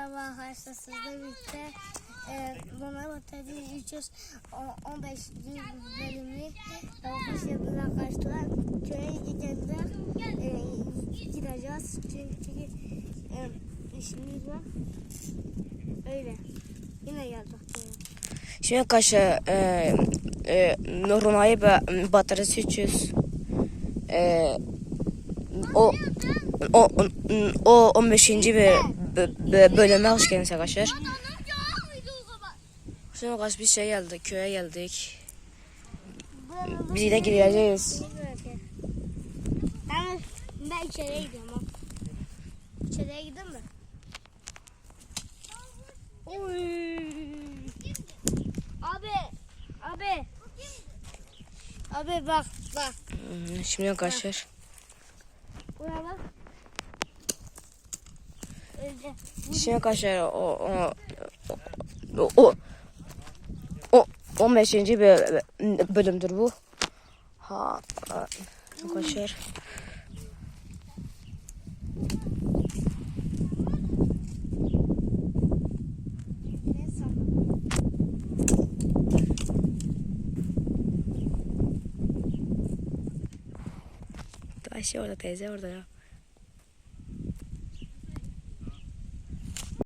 Merhaba arkadaşlar sizle birlikte e, Luna Bateri 315 bölümü başladığız arkadaşlar. Köye gidenler e, gideceğiz çünkü e, işimiz var. Öyle. Yine geldik. Şimdi arkadaşlar e, e, Ronay'ı ve bataryası 300 e, o o o 15. bir bölüme hoş geldiniz arkadaşlar. Şimdi arkadaşlar biz şey geldik köye geldik. Biz yine gideceğiz. Ben, ben içeriye gidiyorum. İçeriye gidelim mi? Oy. Abi, abi. Abi bak, bak. Şimdi arkadaşlar Buraya bak. Şimdi arkadaşlar o o o, o, o 15. bir bölümdür bu. Ha, arkadaşlar. Ayşe orada teyze orada ya.